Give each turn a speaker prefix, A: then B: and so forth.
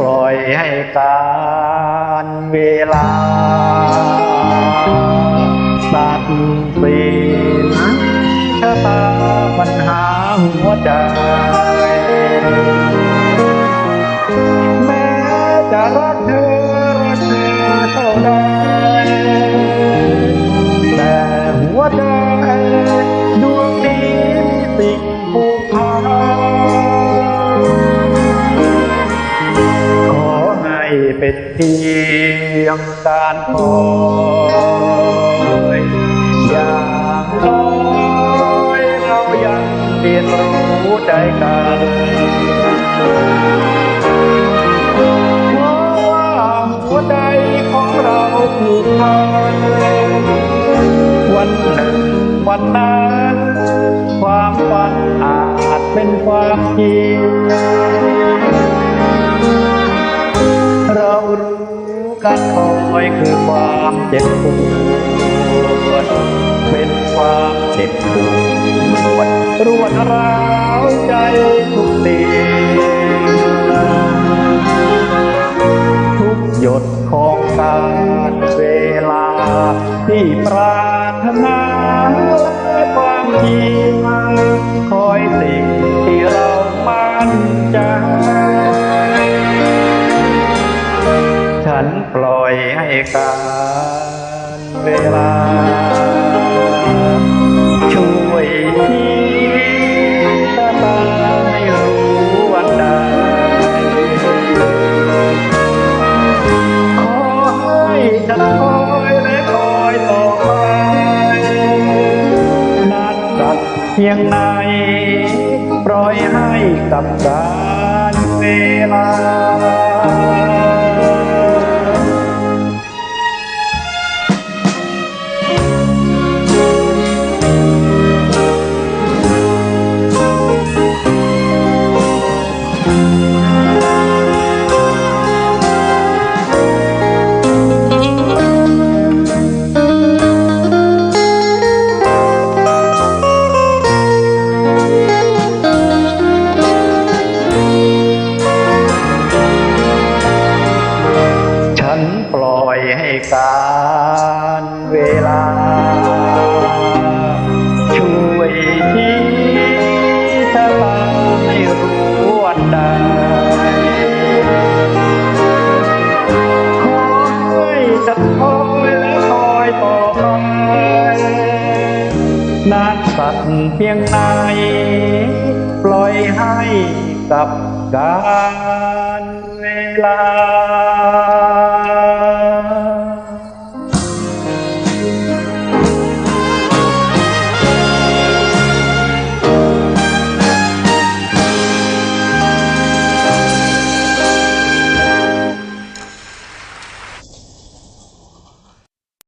A: ปล่อยให้การเวลาตัดสินชะตาปัญหาหัวใจ เป็นเพียงการคอยอย่างน้อยเรายังเรียนรู้ใจกันเพราะว่าหัวใจของเราผูกพันวันหนึ่งวันนั้น ความฝันอาจเป็นความจริง คือความเจ็บปวด เป็นความเจ็บปวดรวดร้าวใจทุกสิ่งทุกหยดของการเวลา ที่ปรารถนาความจริง ฉันปล่อยให้การเวลา ช่วยที่ตาตาไม่รู้วันใดขอให้ฉันคอยและคอยต่อไปนานสักเพียงไหนปล่อยให้กับการเวลา ล่อยให้การเวลา ช่วยที่ชะตาไม่รู้วันใดขอให้ฉันคอยและคอยต่อไปนานสักเพียงไหนปล่อยให้กับการเวลา